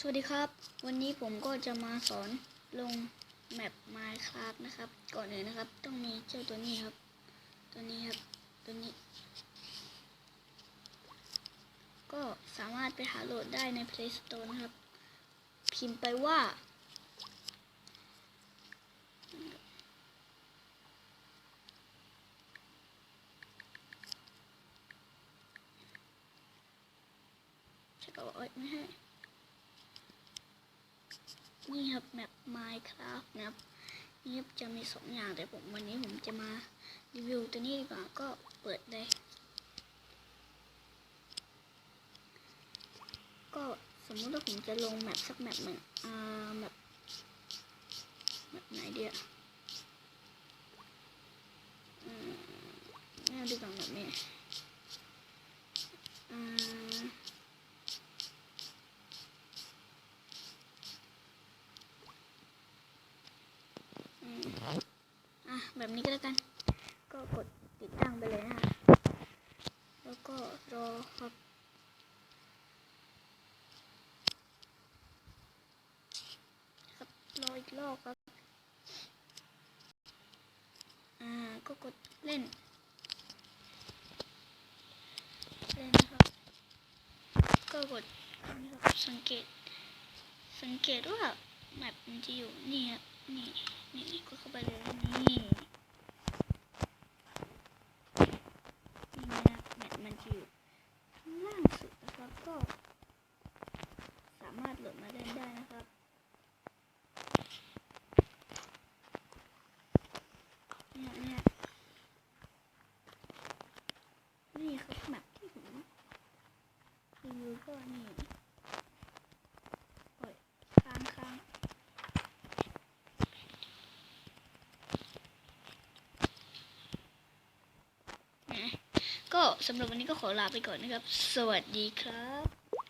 สวัสดีครับ วันนี้ผมก็จะมาสอนลงแมป Minecraft นะครับ ก่อนอื่นนะครับ ต้องมีเจ้าตัวนี้ครับ ตัวนี้ครับ ตัวนี้ ก็สามารถไปหาโหลดได้ใน Play Store นะครับ พิมพ์ไปว่าใช่ก็เอ้ไม่ให้ นี่ครับแมป Minecraft นะครับนี่ครับจะมีสองอย่างแต่ผมวันนี้ผมจะมารีวิวตัวนี้ดีกว่าก็เปิดเลย ก็สมมุติว่าผมจะลงแมปสักแมปหนึ่งอ่าแมปแมปไหนเดียวอืมน่าดีกว่าแบบนี้อ่า อืมอะ แบบนี้ก็แล้วกัน ก็กดติดตั้งไปเลยนะคะ แล้วก็รอครับครับรออีกรอบครับ อ่า ก็กดเล่น เล่นนะครับ ก็กดนี่ครับสังเกต สังเกตว่าแมปมันจะอยู่นี่ครับนี่นี่ก็เข้าไปเลยนี่นี่นะครับแมทมันจะอยู่ข้างล่างสุดนะครับ ก็ สามารถโหลดมาเล่นได้นะครับ เนี่ยเนี่ยนี่ครับแมปที่ผมรีวิวก็นี่โอ้ยค้างค้างนะก็สำหรับวันนี้ก็ขอลาไปก่อนนะครับ สวัสดีครับ